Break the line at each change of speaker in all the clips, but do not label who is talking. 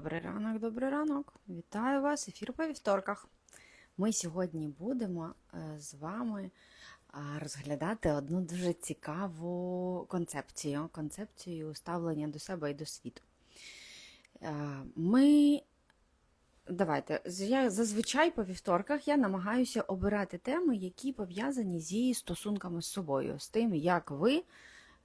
Добрий ранок, добрий ранок. Вітаю вас. Ефір по вівторках. Ми сьогодні будемо е, з вами розглядати одну дуже цікаву концепцію концепцію ставлення до себе і до світу. Е, Ми давайте я зазвичай по вівторках я намагаюся обирати теми, які пов'язані зі стосунками з собою, з тим, як ви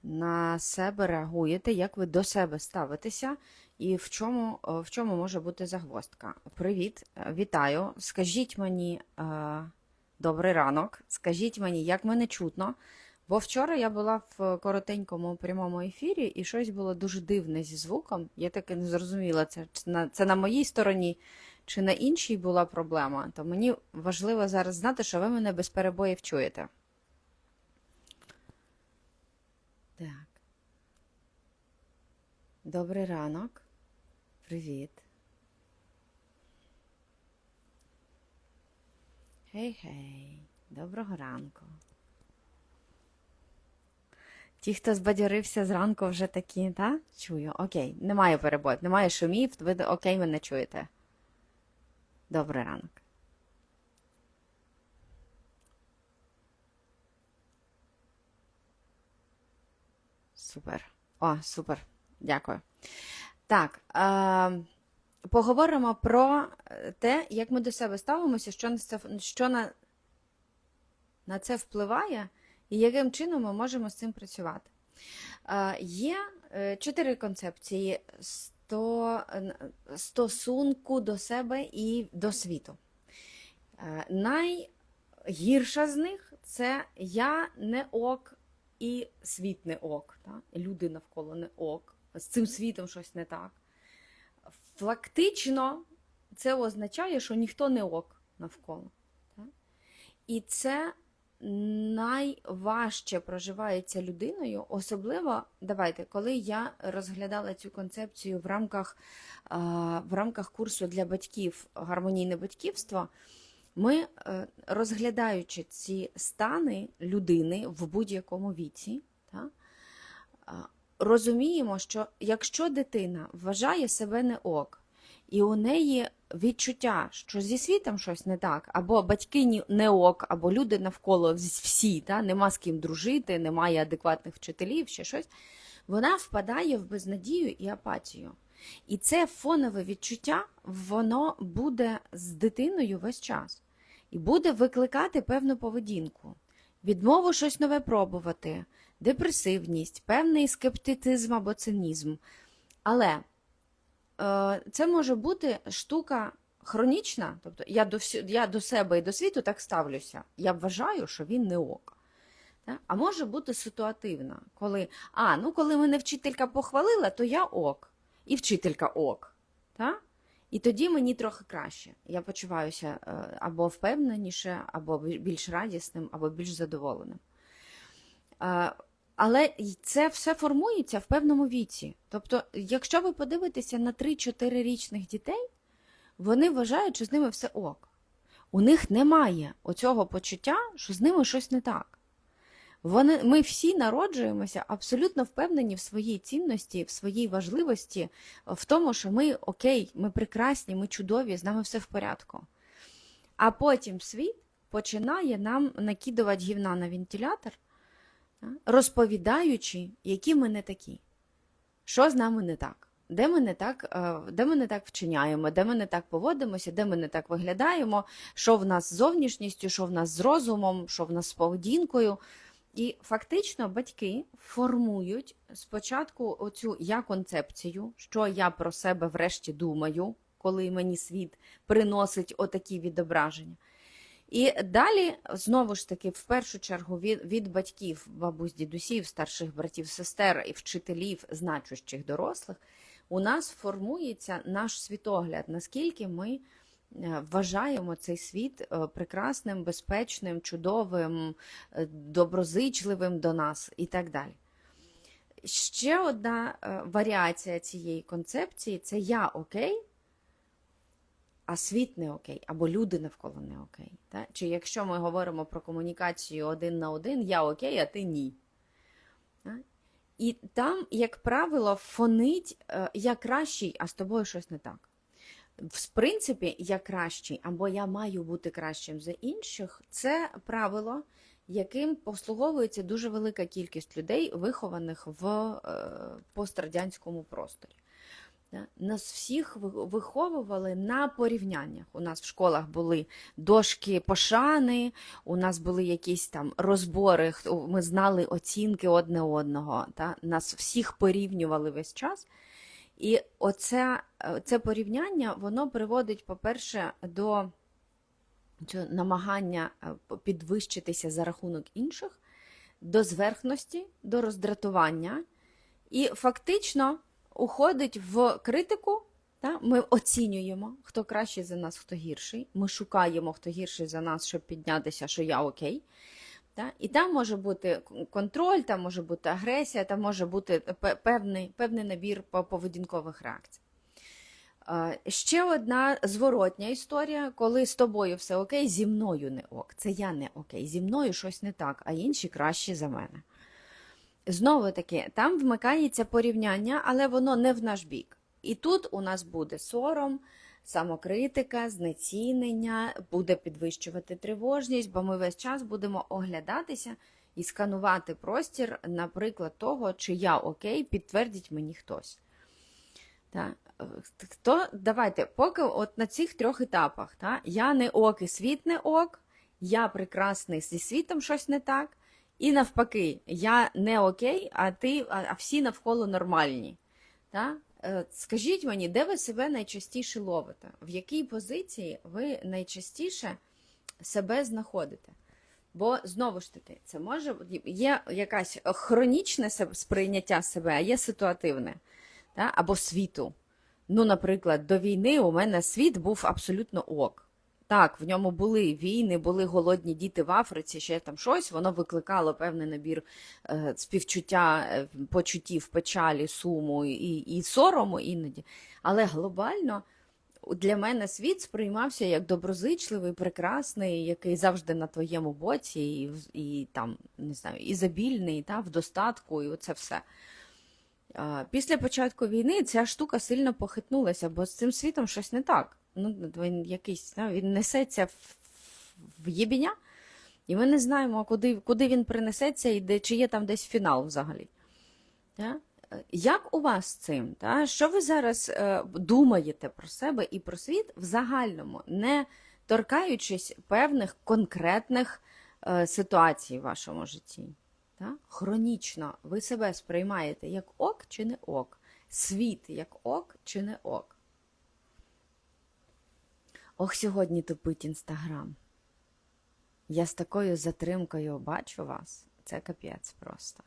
на себе реагуєте, як ви до себе ставитеся, і в чому, е, в чому може бути загвоздка. Привіт, е, вітаю. Скажіть мені е, добрий ранок, скажіть мені, як мене чутно. Бо вчора я була в коротенькому прямому ефірі, і щось було дуже дивне зі звуком. Я таки не зрозуміла, це на, це на моїй стороні чи на іншій була проблема. То мені важливо зараз знати, що ви мене без перебоїв чуєте. Так. Добрий ранок. Привіт. Гей-гей. Доброго ранку. Ті, хто збадьорився зранку, вже такі, так? Чую. Окей, немає перебоїв, немає шумів, ви окей мене чуєте. Добрий ранок. Супер. О, супер. Дякую. Так. Е, поговоримо про те, як ми до себе ставимося, що на це, що на, на це впливає, і яким чином ми можемо з цим працювати. Е, є чотири концепції сто, стосунку до себе і до світу. Е, найгірша з них це я не ок і світ не ок. Та? Люди навколо не ок. З цим світом щось не так. Фактично, це означає, що ніхто не ок навколо. І це найважче проживається людиною, особливо, давайте, коли я розглядала цю концепцію в рамках, в рамках курсу для батьків гармонійне батьківство. Ми, е, розглядаючи ці стани людини в будь-якому віці, розуміємо, що якщо дитина вважає себе не ок, і у неї відчуття, що зі світом щось не так, або батьки не ок, або люди навколо всі, та, нема з ким дружити, немає адекватних вчителів, ще щось, вона впадає в безнадію і апатію. І це фонове відчуття, воно буде з дитиною весь час і буде викликати певну поведінку, відмову щось нове пробувати, депресивність, певний скептицизм або цинізм. Але е, це може бути штука хронічна, тобто я до, я до себе і до світу так ставлюся. Я вважаю, що він не ок. А може бути ситуативна, коли а, ну коли мене вчителька похвалила, то я ок, і вчителька ок. Та? І тоді мені трохи краще. Я почуваюся е, або впевненіше, або більш радісним, або більш задоволеним. Але це все формується в певному віці. Тобто, якщо ви подивитеся на 3-4 річних дітей, вони вважають, що з ними все ок. У них немає оцього почуття, що з ними щось не так. Вони, ми всі народжуємося абсолютно впевнені в своїй цінності, в своїй важливості, в тому, що ми окей, ми прекрасні, ми чудові, з нами все в порядку. А потім світ починає нам накидувати гівна на вентилятор, розповідаючи, які ми не такі, що з нами не так, де ми не так, е, де ми не так вчиняємо, де ми не так поводимося, де ми не так виглядаємо, що в нас з зовнішністю, що в нас з розумом, що в нас з поведінкою. І фактично батьки формують спочатку оцю я концепцію, що я про себе врешті думаю, коли мені світ приносить отакі відображення. І далі, знову ж таки, в першу чергу, від, від батьків, бабусь, дідусів, старших братів, сестер і вчителів, значущих дорослих, у нас формується наш світогляд, наскільки ми е, вважаємо цей світ е, прекрасним, безпечним, чудовим, е, доброзичливим до нас і так далі. Ще одна варіація цієї концепції це я окей, а світ не окей, або люди навколо не окей. Та? Чи якщо ми говоримо про комунікацію один на один, я окей, а ти ні. Та? І там, як правило, фонить е, я кращий, а з тобою щось не так. В принципі, я кращий, або я маю бути кращим за інших, це правило, яким послуговується дуже велика кількість людей, вихованих в е, пострадянському просторі. Да? Нас всіх виховували на порівняннях. У нас в школах були дошки пошани, у нас були якісь там розбори, ми знали оцінки одне одного. Та? Нас всіх порівнювали весь час. І оце, е, це порівняння воно приводить, по-перше, до намагання е, підвищитися за рахунок інших, до зверхності, до роздратування, і фактично уходить в критику. Та? Ми оцінюємо, хто кращий за нас, хто гірший. Ми шукаємо, хто гірший за нас, щоб піднятися, що я окей. Та? І там може бути контроль, там може бути агресія, там може бути певний, певний набір поведінкових реакцій. Ще одна зворотня історія, коли з тобою все окей, зі мною не ок. Це я не окей, зі мною щось не так, а інші кращі за мене. Знову таки, там вмикається порівняння, але воно не в наш бік. І тут у нас буде сором, самокритика, знецінення, буде підвищувати тривожність, бо ми весь час будемо оглядатися і сканувати простір, наприклад, того, чи я окей, підтвердить мені хтось. Та? Хто, давайте, поки от на цих трьох етапах, та? я не ок і світ не ок, я прекрасний зі світом щось не так. І навпаки, я не окей, а ти, а, всі навколо нормальні. Та? Е, Скажіть мені, де ви себе найчастіше ловите? В якій позиції ви найчастіше себе знаходите? Бо знову ж таки, це може є якась хронічне сприйняття себе, а є ситуативне та? або світу. Ну, наприклад, до війни у мене світ був абсолютно ок. Так, в ньому були війни, були голодні діти в Африці, ще там щось, воно викликало певний набір е, співчуття, е, почуттів, печалі, суму і, і сорому іноді. Але глобально для мене світ сприймався як доброзичливий, прекрасний, який завжди на твоєму боці, і, і там, не знаю, ізобільний, та, в достатку, і оце все. А, Після початку війни ця штука сильно похитнулася, бо з цим світом щось не так. Ну, він якийсь, він несеться в, в єбіня, і ми не знаємо, куди, куди він принесеться і де, чи є там десь фінал взагалі. Та? Е, Як у вас з цим? Та? Що ви зараз е, думаєте про себе і про світ в загальному, не торкаючись певних конкретних е, ситуацій в вашому житті? Та? Хронічно ви себе сприймаєте як ок чи не ок? Світ як ок чи не ок? Ох, сьогодні тупить інстаграм. Я з такою затримкою бачу вас. Це капець просто.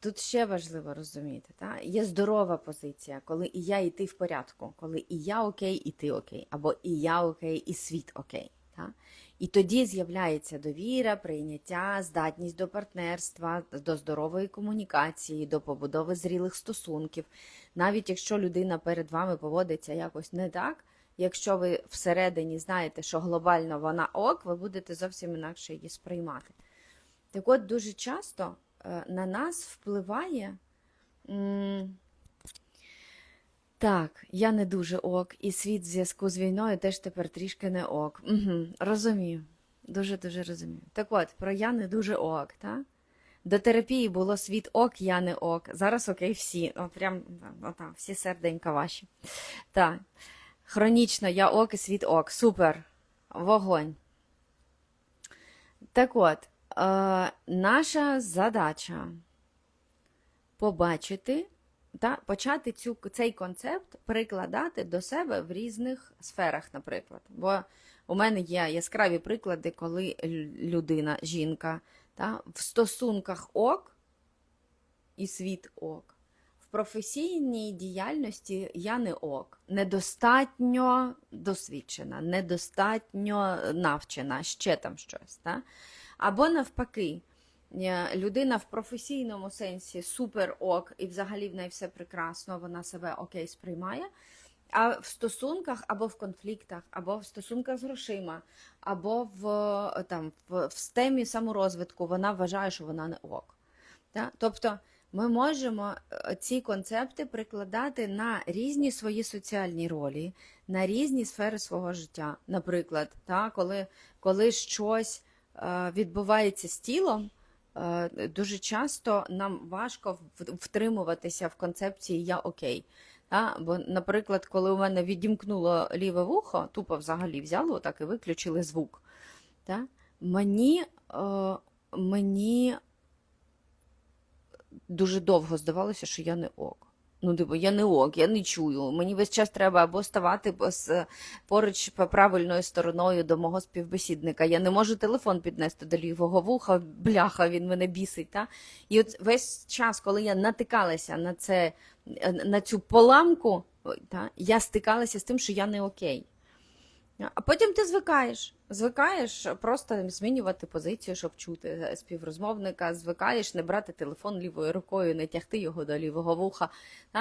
Тут ще важливо розуміти, та? є здорова позиція, коли і я, і ти в порядку, коли і я окей, і ти окей, або і я окей, і світ окей. Та? І тоді з'являється довіра, прийняття, здатність до партнерства, до здорової комунікації, до побудови зрілих стосунків. Навіть якщо людина перед вами поводиться якось не так, якщо ви всередині знаєте, що глобально вона ок, ви будете зовсім інакше її сприймати. Так от дуже часто е, на нас впливає. Так, я не дуже ок, і світ в зв'язку з війною теж тепер трішки не ок. Угу, розумію. Дуже-дуже розумію. Так от, про я не дуже ок, так? До терапії було світ ок, я не ок. Зараз окей всі. О, прям, ота, всі серденька ваші. Так. Хронічно я ок і світ ок. Супер. Вогонь. Так от, е, наша задача побачити та почати цю, цей концепт перекладати до себе в різних сферах, наприклад. Бо у мене є яскраві приклади, коли людина, жінка, та, в стосунках ок і світ ок. В професійній діяльності я не ок, недостатньо досвідчена, недостатньо навчена, ще там щось. Та? Або навпаки, людина в професійному сенсі супер ок, і взагалі в неї все прекрасно, вона себе окей сприймає. А в стосунках або в конфліктах, або в стосунках з грошима, або в, е, там, в, в стемі саморозвитку вона вважає, що вона не ок. Та? Тобто ми можемо е, ці концепти прикладати на різні свої соціальні ролі, на різні сфери свого життя. Наприклад, та, коли, коли щось е, відбувається з тілом, е, дуже часто нам важко втримуватися в концепції Я окей. Та? Бо, наприклад, коли у мене відімкнуло ліве вухо, тупо взагалі взяло так і виключили звук. Та? Мені, е, мені дуже довго здавалося, що я не ок. Ну, типу, я не ок, я не чую. Мені весь час треба або ставати з, поруч правильною стороною до мого співбесідника. Я не можу телефон піднести до лівого вуха, бляха, він мене бісить. Та? І от весь час, коли я натикалася на, це, на цю поламку, та, я стикалася з тим, що я не окей. А потім ти звикаєш. Звикаєш просто змінювати позицію, щоб чути співрозмовника, звикаєш не брати телефон лівою рукою, не тягти його до лівого вуха,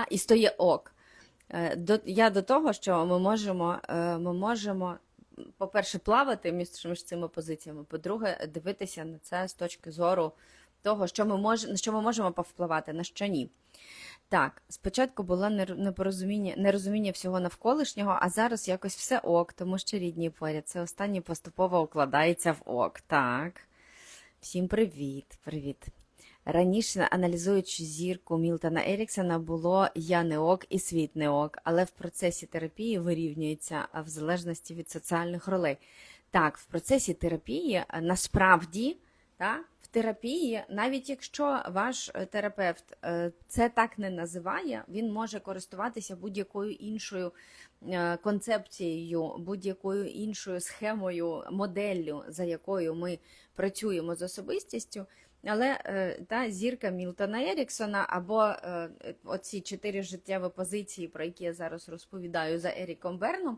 і стоє ок. Е, я до того, що ми можемо, е, ми можемо, по-перше, плавати між, цими позиціями, по-друге, дивитися на це з точки зору того, що ми, мож, на що ми можемо повпливати, на що ні. Так, спочатку було непорозуміння, нерозуміння всього навколишнього, а зараз якось все ок, тому що рідні поряд. Це останнє поступово укладається в ок. Так. Всім привіт, привіт. Раніше, аналізуючи зірку Мілтона Еріксона, було я не ок і світ не ок, але в процесі терапії вирівнюється в залежності від соціальних ролей. Так, в процесі терапії насправді та, в терапії, навіть якщо ваш е, терапевт е, це так не називає, він може користуватися будь-якою іншою е, концепцією, будь-якою іншою схемою, моделлю, за якою ми працюємо з особистістю. Але та зірка Мілтона Еріксона або оці чотири життєві позиції, про які я зараз розповідаю за Еріком Берном,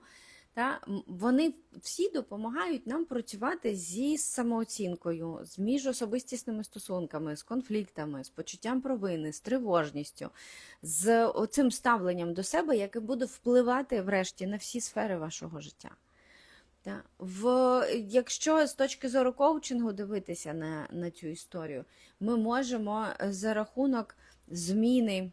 та вони всі допомагають нам працювати зі самооцінкою, з міжособистісними стосунками, з конфліктами, з почуттям провини, з тривожністю, з оцим ставленням до себе, яке буде впливати врешті на всі сфери вашого життя. Та. В, якщо з точки зору коучингу дивитися на, на цю історію, ми можемо за рахунок зміни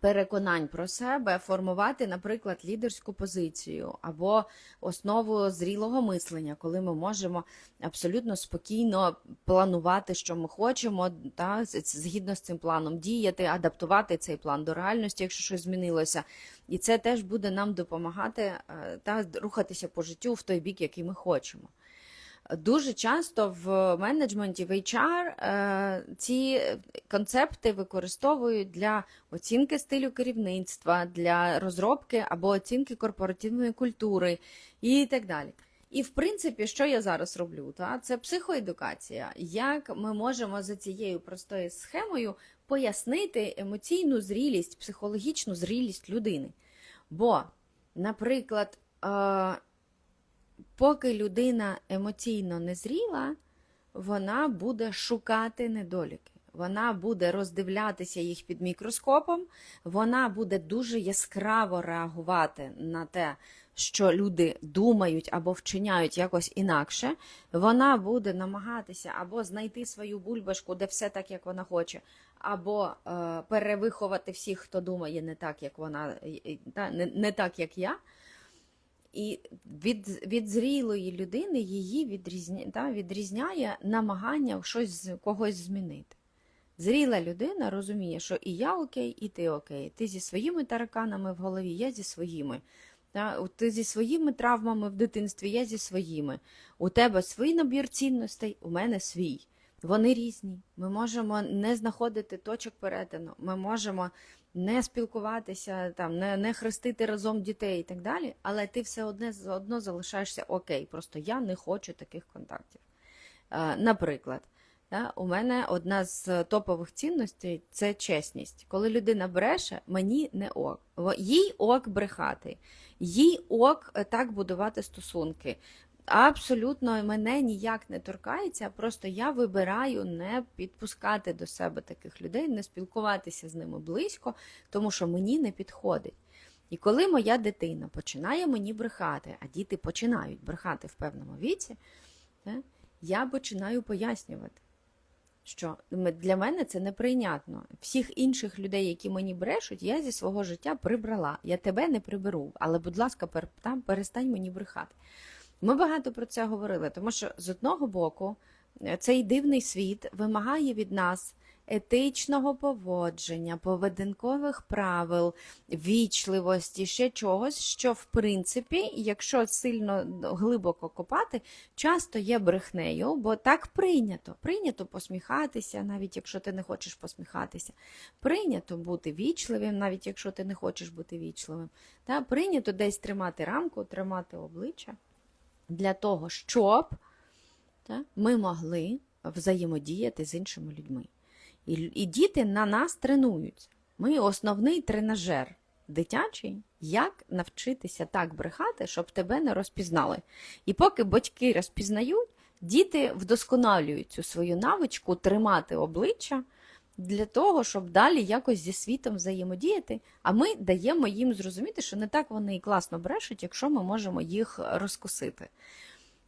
переконань про себе формувати, наприклад, лідерську позицію або основу зрілого мислення, коли ми можемо абсолютно спокійно планувати, що ми хочемо, та, згідно з цим планом діяти, адаптувати цей план до реальності, якщо щось змінилося. І це теж буде нам допомагати е, та, рухатися по життю в той бік, який ми хочемо. Дуже часто в менеджменті в HR е, ці концепти використовують для оцінки стилю керівництва, для розробки або оцінки корпоративної культури і так далі. І в принципі, що я зараз роблю? Та? Це психоедукація. Як ми можемо за цією простою схемою пояснити емоційну зрілість, психологічну зрілість людини? Бо, наприклад, е, поки людина емоційно не зріла, вона буде шукати недоліки. Вона буде роздивлятися їх під мікроскопом, вона буде дуже яскраво реагувати на те, що люди думають або вчиняють якось інакше. Вона буде намагатися або знайти свою бульбашку, де все так, як вона хоче, або е, перевиховати всіх, хто думає не так, як вона, не, не так, як я. І від, від зрілої людини її відрізня, та, відрізняє намагання щось з- когось змінити. Зріла людина розуміє, що і я окей, і ти окей. Ти зі своїми тараканами в голові, я зі своїми. Та, ти зі своїми травмами в дитинстві, я зі своїми. У тебе свій набір цінностей, у мене свій. Вони різні. Ми можемо не знаходити точок перетину, ми можемо не спілкуватися, там, не, не хрестити разом дітей і так далі, але ти все одне одно залишаєшся окей. Просто я не хочу таких контактів. Е, наприклад, да, у мене одна з топових цінностей це чесність. Коли людина бреше, мені не ок. Їй ок брехати, їй ок е, так будувати стосунки. Абсолютно мене ніяк не торкається, просто я вибираю не підпускати до себе таких людей, не спілкуватися з ними близько, тому що мені не підходить. І коли моя дитина починає мені брехати, а діти починають брехати в певному віці, я починаю пояснювати, що для мене це неприйнятно. Всіх інших людей, які мені брешуть, я зі свого життя прибрала. Я тебе не приберу, але, будь ласка, перестань мені брехати. Ми багато про це говорили, тому що з одного боку е, цей дивний світ вимагає від нас етичного поводження, поведінкових правил, вічливості, ще чогось, що в принципі, якщо сильно глибоко копати, часто є брехнею, бо так прийнято. Прийнято посміхатися, навіть якщо ти не хочеш посміхатися. Прийнято бути вічливим, навіть якщо ти не хочеш бути вічливим. Та? Прийнято десь тримати рамку, тримати обличчя для того, щоб та, ми могли взаємодіяти з іншими людьми. І, і діти на нас тренуються. Ми основний тренажер дитячий, як навчитися так брехати, щоб тебе не розпізнали. І поки батьки розпізнають, діти вдосконалюють цю свою навичку тримати обличчя для того, щоб далі якось зі світом взаємодіяти. А ми даємо їм зрозуміти, що не так вони і класно брешуть, якщо ми можемо їх розкусити.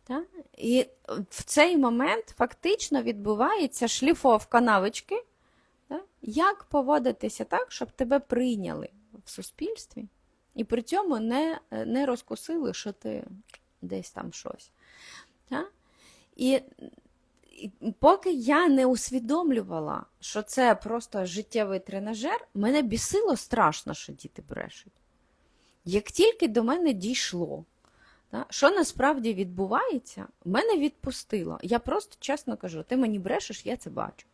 Та? І в цей момент фактично відбувається шліфовка навички, та? як поводитися так, щоб тебе прийняли в суспільстві, і при цьому не, не розкусили, що ти десь там щось. Та? І, і поки я не усвідомлювала, що це просто життєвий тренажер, мене бісило страшно, що діти брешуть. Як тільки до мене дійшло, що насправді відбувається, мене відпустило. Я просто чесно кажу, ти мені брешеш, я це бачу.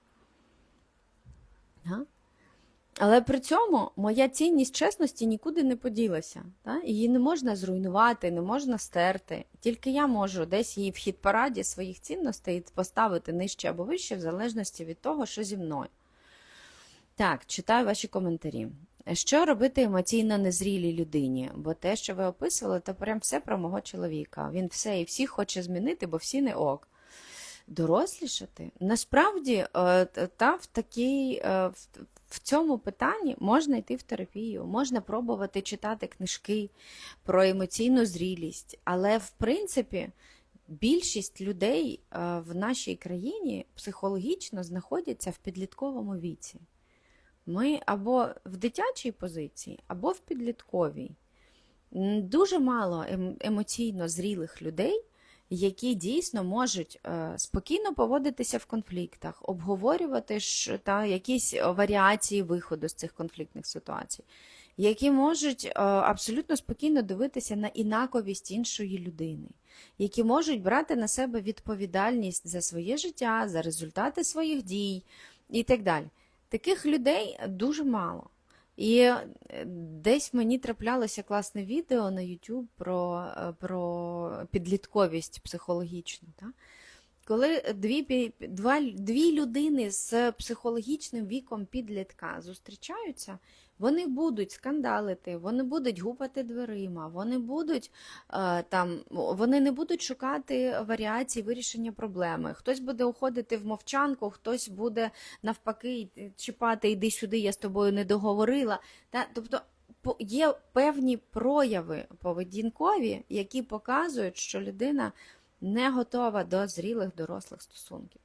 Але при цьому моя цінність чесності нікуди не поділася. Та? Її не можна зруйнувати, не можна стерти. Тільки я можу десь її в хід параді своїх цінностей поставити нижче або вище, в залежності від того, що зі мною. Так, читаю ваші коментарі. Що робити емоційно незрілій людині? Бо те, що ви описували, то прям все про мого чоловіка. Він все і всіх хоче змінити, бо всі не ок. Дорослішати? Насправді, е, та в такій, е, в- в цьому питанні можна йти в терапію, можна пробувати читати книжки про емоційну зрілість, але в принципі. Більшість людей е, в нашій країні психологічно знаходяться в підлітковому віці. Ми або в дитячій позиції, або в підлітковій. Дуже мало ем- емоційно зрілих людей, які дійсно можуть е, спокійно поводитися в конфліктах, обговорювати ж, та, якісь е, варіації виходу з цих конфліктних ситуацій, які можуть е, абсолютно спокійно дивитися на інаковість іншої людини, які можуть брати на себе відповідальність за своє життя, за результати своїх дій і так далі. Таких людей дуже мало. І е, десь мені траплялося класне відео на YouTube про, е, про підлітковість психологічну. Та? Коли дві, два, дві людини з психологічним віком підлітка зустрічаються, вони будуть скандалити, вони будуть гупати дверима, вони будуть е, там, вони не будуть шукати варіацій вирішення проблеми. Хтось буде уходити в мовчанку, хтось буде навпаки чіпати, іди сюди, я з тобою не договорила. Та, тобто є певні прояви поведінкові, які показують, що людина не готова до зрілих дорослих стосунків.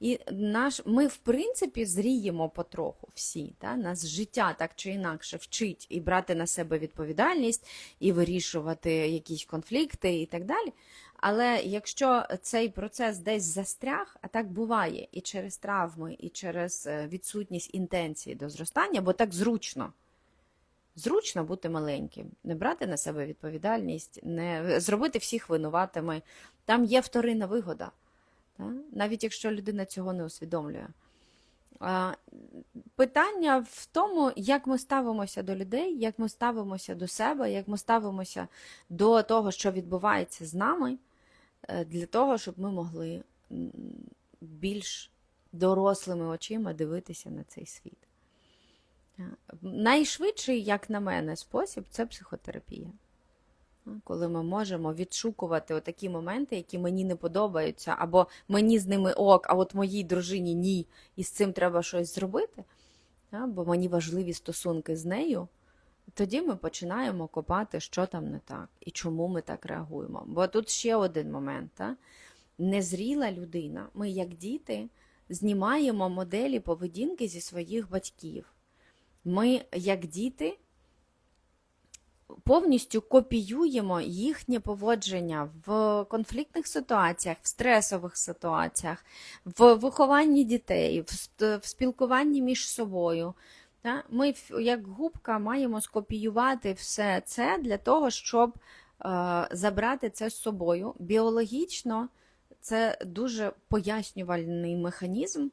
І наш, ми, в принципі, зріємо потроху всі. Та? Нас життя так чи інакше вчить і брати на себе відповідальність, і вирішувати якісь конфлікти і так далі. Але якщо цей процес десь застряг, а так буває і через травми, і через е, відсутність інтенції до зростання, бо так зручно. Зручно бути маленьким, не брати на себе відповідальність, не зробити всіх винуватими. Там є вторинна вигода? Навіть якщо людина цього не усвідомлює. Питання в тому, як ми ставимося до людей, як ми ставимося до себе, як ми ставимося до того, що відбувається з нами, е, для того, щоб ми могли більш дорослими очима дивитися на цей світ. Найшвидший, як на мене, спосіб це психотерапія. Коли ми можемо відшукувати такі моменти, які мені не подобаються, або мені з ними ок, а от моїй дружині ні, і з цим треба щось зробити. Бо мені важливі стосунки з нею, тоді ми починаємо копати, що там не так і чому ми так реагуємо. Бо тут ще один момент. Та? Незріла людина, ми, як діти, знімаємо моделі поведінки зі своїх батьків. Ми, як діти, повністю копіюємо їхнє поводження в конфліктних ситуаціях, в стресових ситуаціях, в вихованні дітей, в, спілкуванні між собою. Ми, як губка, маємо скопіювати все це для того, щоб е, забрати це з собою. Біологічно це дуже пояснювальний механізм.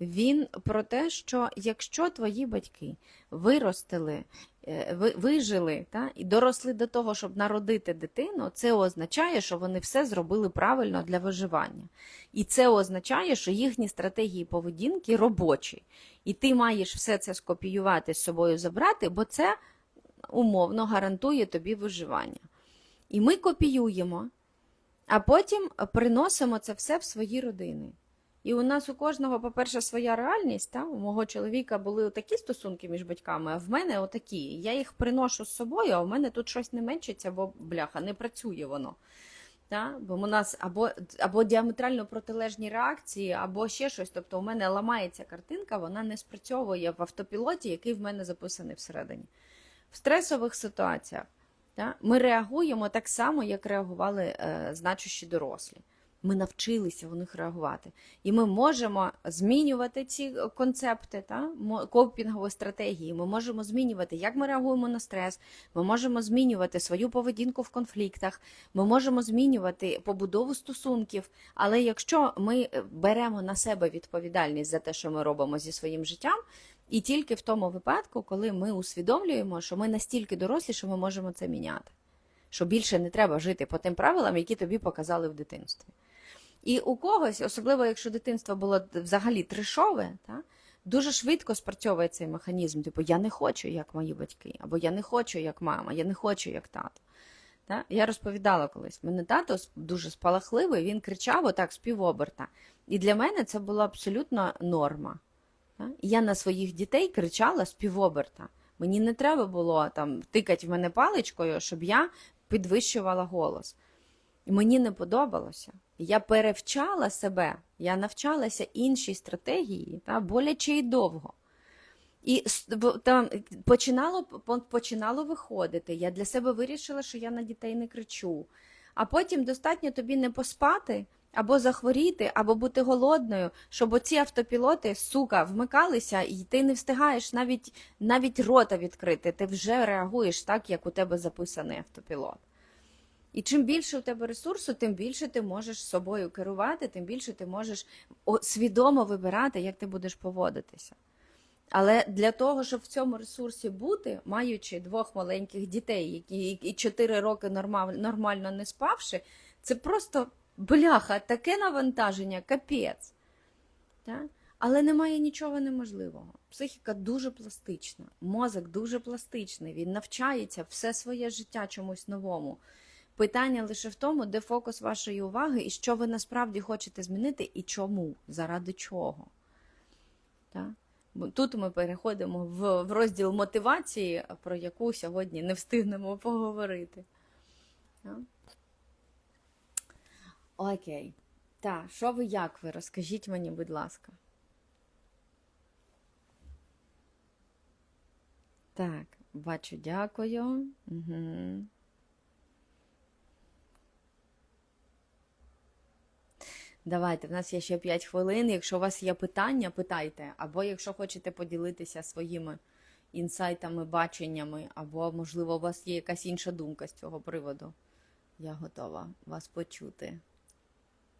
Він про те, що якщо твої батьки виростили, е, вижили та, і доросли до того, щоб народити дитину, це означає, що вони все зробили правильно для виживання. І це означає, що їхні стратегії поведінки робочі. І ти маєш все це скопіювати з собою забрати, бо це умовно гарантує тобі виживання. І ми копіюємо, а потім приносимо це все в свої родини. І у нас у кожного, по-перше, своя реальність. Та? У мого чоловіка були такі стосунки між батьками, а в мене отакі. Я їх приношу з собою, а в мене тут щось не меншиться, бо бляха, не працює воно. Та? Бо у нас або, або діаметрально протилежні реакції, або ще щось. Тобто у мене ламається картинка, вона не спрацьовує в автопілоті, який в мене записаний всередині. В стресових ситуаціях та? ми реагуємо так само, як реагували е, значущі дорослі. Ми навчилися у них реагувати. І ми можемо змінювати ці концепти, та? копінгові стратегії. Ми можемо змінювати, як ми реагуємо на стрес, ми можемо змінювати свою поведінку в конфліктах, ми можемо змінювати побудову стосунків. Але якщо ми е, беремо на себе відповідальність за те, що ми робимо зі своїм життям, і тільки в тому випадку, коли ми усвідомлюємо, що ми настільки дорослі, що ми можемо це міняти, що більше не треба жити по тим правилам, які тобі показали в дитинстві. І у когось, особливо якщо дитинство було взагалі трешове, та, дуже швидко спрацьовує цей механізм. Типу, я не хочу, як мої батьки, або я не хочу, як мама, я не хочу, як тато. Та? Я розповідала колись, мене тато дуже спалахливий, він кричав отак з півоберта. І для мене це була абсолютно норма. Та? Я на своїх дітей кричала з півоберта. Мені не треба було там тикати в мене паличкою, щоб я підвищувала голос. І мені не подобалося. Я перевчала себе, я навчалася іншій стратегії, та, боляче і довго. І там починало, починало виходити. Я для себе вирішила, що я на дітей не кричу. А потім достатньо тобі не поспати, або захворіти, або бути голодною, щоб оці автопілоти, сука, вмикалися, і ти не встигаєш навіть, навіть рота відкрити. Ти вже реагуєш так, як у тебе записаний автопілот. І чим більше у тебе ресурсу, тим більше ти можеш собою керувати, тим більше ти можеш свідомо вибирати, як ти будеш поводитися. Але для того, щоб в цьому ресурсі бути, маючи двох маленьких дітей, які і 4 роки нормально не спавши, це просто бляха, таке навантаження, капець. Так? Але немає нічого неможливого. Психіка дуже пластична, мозок дуже пластичний, він навчається все своє життя чомусь новому. Питання лише в тому, де фокус вашої уваги і що ви насправді хочете змінити, і чому, заради чого. Так? Тут ми переходимо в, в розділ мотивації, про яку сьогодні не встигнемо поговорити. Так? Окей. Так, що ви як ви? Розкажіть мені, будь ласка. Так, бачу, дякую. Угу. Давайте, в нас є ще 5 хвилин. Якщо у вас є питання, питайте. Або якщо хочете поділитися своїми інсайтами, баченнями, або, можливо, у вас є якась інша думка з цього приводу. Я готова вас почути.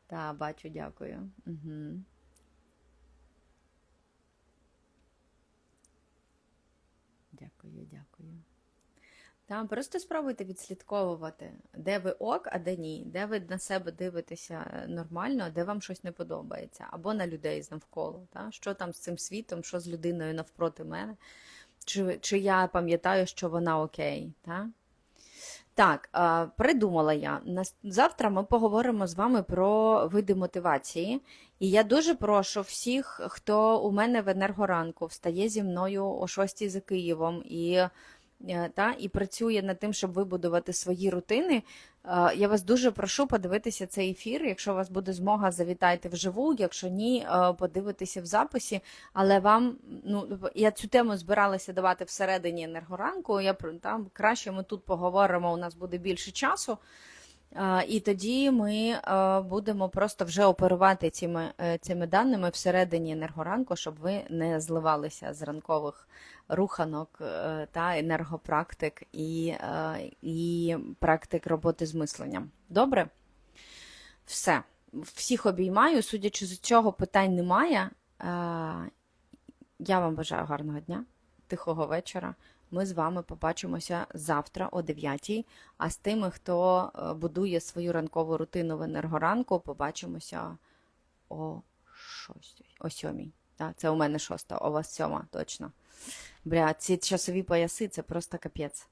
Так, бачу, дякую. Угу. Дякую, дякую. Там просто спробуйте відслідковувати, де ви ок, а де ні, де ви на себе дивитеся нормально, а де вам щось не подобається, або на людей навколо. Та? Що там з цим світом, що з людиною навпроти мене, чи, чи я пам'ятаю, що вона окей. Та? Так, е, придумала я. Завтра ми поговоримо з вами про види мотивації. І я дуже прошу всіх, хто у мене в енергоранку встає зі мною о 6 за Києвом і е, та, і працює над тим, щоб вибудувати свої рутини. Е, Я вас дуже прошу подивитися цей ефір. Якщо у вас буде змога, завітайте вживу. Якщо ні, е, подивитися в записі. Але вам ну я цю тему збиралася давати всередині енергоранку. Я там краще ми тут поговоримо. У нас буде більше часу. І тоді ми будемо просто вже оперувати цими, е, цими даними всередині енергоранку, щоб ви не зливалися з ранкових руханок е, та енергопрактик і, е, і практик роботи з мисленням. Добре? Все. Всіх обіймаю. Судячи з цього, питань немає. Я вам бажаю гарного дня, тихого вечора. Ми з вами побачимося завтра о 9 А з тими, хто е, будує свою ранкову рутину в енергоранку, побачимося о 6, о 7. Так, це у мене шоста, у вас сьома, точно. Бля, ці часові пояси це просто капець.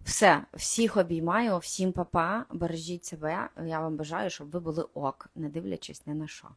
Все, всіх обіймаю, всім папа, бережіть себе. Я вам бажаю, щоб ви були ок, не дивлячись ні на що.